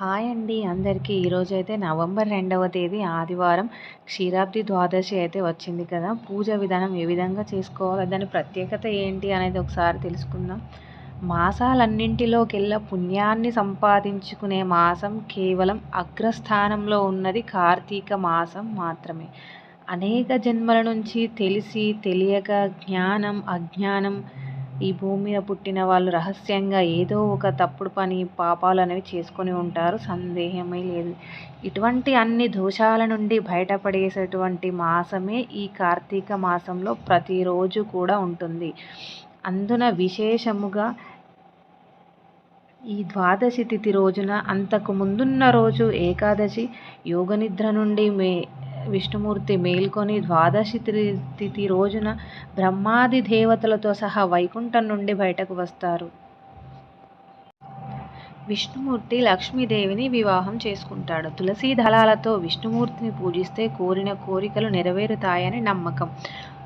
Hi అండి అందరికీ. ఈరోజు అయితే నవంబర్ రెండవ తేదీ ఆదివారం క్షీరాబ్ది ద్వాదశి అయితే వచ్చింది కదా. పూజ విధానం ఏ విధంగా చేసుకోవాలి? దాని ప్రత్యేకత ఏంటి అనేది ఒకసారి తెలుసుకుందాం. మాసాలన్నింటిలోకెల్లా పుణ్యాన్ని సంపాదించుకునే మాసం కేవలం అగ్రస్థానంలో ఉన్నది కార్తీక మాసం మాత్రమే. అనేక జన్మల నుంచి తెలిసి తెలియక జ్ఞానం అజ్ఞానం ఈ భూమి మీద పుట్టిన వాళ్ళు రహస్యంగా ఏదో ఒక తప్పుడు పని పాపాలు అనేవి చేసుకొని ఉంటారు. సందేహమే లేదు. ఇటువంటి అన్ని దోషాల నుండి బయటపడేసేటువంటి మాసమే ఈ కార్తీక మాసంలో ప్రతిరోజు కూడా ఉంటుంది. అందున విశేషముగా ఈ ద్వాదశి తిథి రోజున అంతకు ముందున్న రోజు ఏకాదశి యోగనిద్ర నుండి మే విష్ణుమూర్తి మేల్కొని ద్వాదశి తిథి రోజున బ్రహ్మాది దేవతలతో సహా వైకుంఠం నుండి బయటకు వస్తారు. విష్ణుమూర్తి లక్ష్మీదేవిని వివాహం చేసుకుంటాడు. తులసీ దళాలతో విష్ణుమూర్తిని పూజిస్తే కోరిన కోరికలు నెరవేరుతాయని నమ్మకం.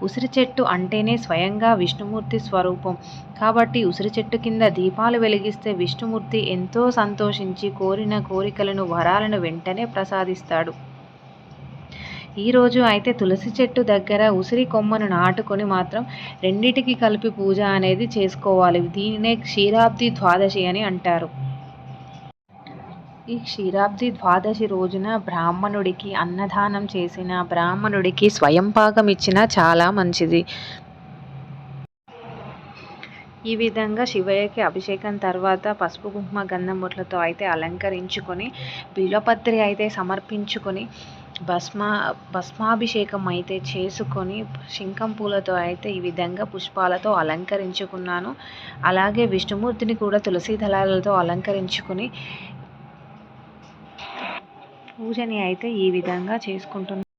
ఉసిరి చెట్టు అంటేనే స్వయంగా విష్ణుమూర్తి స్వరూపం. కాబట్టి ఉసిరి చెట్టు కింద దీపాలు వెలిగిస్తే విష్ణుమూర్తి ఎంతో సంతోషించి కోరిన కోరికలను వరాలను వెంటనే ప్రసాదిస్తాడు. ఈరోజు అయితే తులసి చెట్టు దగ్గర ఉసిరి కొమ్మను నాటుకొని మాత్రం రెండిటికి కలిపి పూజ అనేది చేసుకోవాలి. దీనినే క్షీరాబ్ది ద్వాదశి అని అంటారు. ఈ క్షీరాబ్ది ద్వాదశి రోజున బ్రాహ్మణుడికి అన్నదానం చేసిన బ్రాహ్మణుడికి స్వయంపాకం ఇచ్చినా ఇచ్చిన చాలా మంచిది. ఈ విధంగా శివయ్యకి అభిషేకం తర్వాత పసుపు కుంకుమ గంధం బొట్లతో అయితే అలంకరించుకొని బిలపత్రి అయితే సమర్పించుకొని భస్మ భస్మాభిషేకం అయితే చేసుకొని శంఖం పూలతో అయితే ఈ విధంగా పుష్పాలతో అలంకరించుకున్నాను. అలాగే విష్ణుమూర్తిని కూడా తులసి దళాలతో అలంకరించుకొని పూజని అయితే ఈ విధంగా చేసుకుంటున్నాను.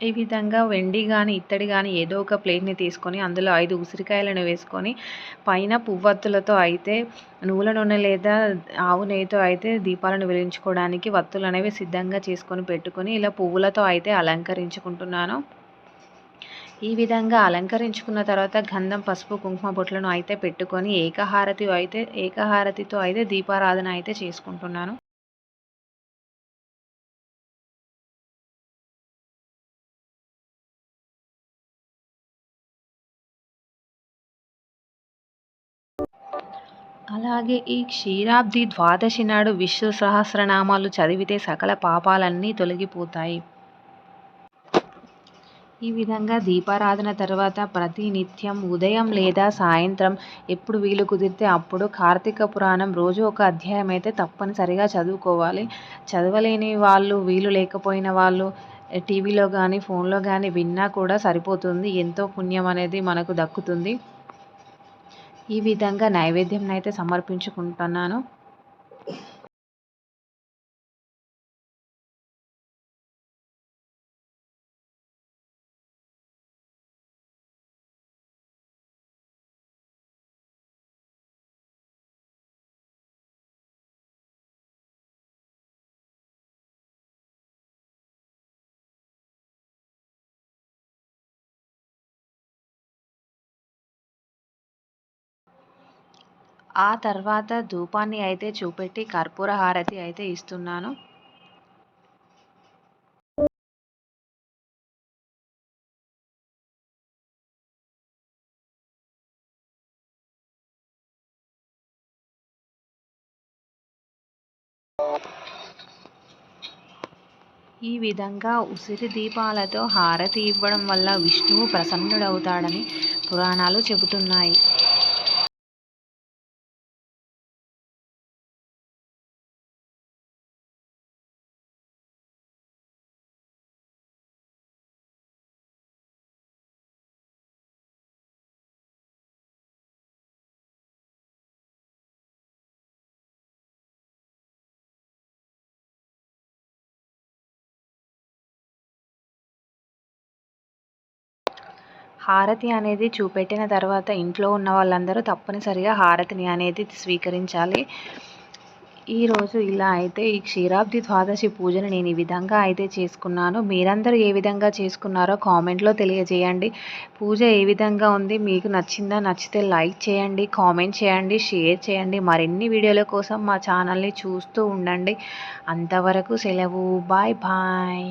ఈ విధంగా వెండి కానీ ఇత్తడి కానీ ఏదో ఒక ప్లేట్ని తీసుకొని అందులో ఐదు ఉసిరికాయలను వేసుకొని పైన పువ్వత్తులతో అయితే నువ్వుల నూనె లేదా ఆవు నెయ్యితో అయితే దీపాలను వెలిగించుకోవడానికి వత్తులు అనేవి సిద్ధంగా చేసుకొని పెట్టుకొని ఇలా పువ్వులతో అయితే అలంకరించుకుంటున్నాను. ఈ విధంగా అలంకరించుకున్న తర్వాత గంధం పసుపు కుంకుమ బొట్లను అయితే పెట్టుకొని ఏకహారతి అయితే ఏకహారతితో అయితే దీపారాధన అయితే చేసుకుంటున్నాను. అలాగే ఈ క్షీరాబ్ది ద్వాదశి నాడు విష్ణు సహస్రనామాలు చదివితే సకల పాపాలన్నీ తొలగిపోతాయి. ఈ విధంగా దీపారాధన తర్వాత ప్రతి నిత్యం ఉదయం లేదా సాయంత్రం ఎప్పుడు వీలు కుదిరితే అప్పుడు కార్తీక పురాణం రోజు ఒక అధ్యాయం అయితే తప్పనిసరిగా చదువుకోవాలి. చదవలేని వాళ్ళు వీలు లేకపోయిన వాళ్ళు టీవీలో కానీ ఫోన్లో కానీ విన్నా కూడా సరిపోతుంది. ఎంతో పుణ్యం అనేది మనకు దక్కుతుంది. ఈ విధంగా నైవేద్యం అయితే సమర్పించుకుంటున్నాను. ఆ తర్వాత ధూపాన్ని అయితే చూపెట్టి కర్పూర హారతి అయితే ఇస్తున్నాను. ఈ విధంగా ఉసిరి దీపాలతో హారతి ఇవ్వడం వల్ల విష్ణువు ప్రసన్నుడవుతాడని పురాణాలు చెబుతున్నాయి. హారతి అనేది చూపెట్టిన తర్వాత ఇంట్లో ఉన్న వాళ్ళందరూ తప్పనిసరిగా హారతిని అనేది స్వీకరించాలి. ఈరోజు ఇలా అయితే ఈ క్షీరాబ్ది ద్వాదశి పూజను నేను ఈ విధంగా అయితే చేసుకున్నాను. మీరందరూ ఏ విధంగా చేసుకున్నారో కామెంట్లో తెలియజేయండి. పూజ ఏ విధంగా ఉంది? మీకు నచ్చిందా? నచ్చితే లైక్ చేయండి కామెంట్ చేయండి షేర్ చేయండి. మరిన్ని వీడియోల కోసం మా ఛానల్ని చూస్తూ ఉండండి. అంతవరకు సెలవు. Bye bye.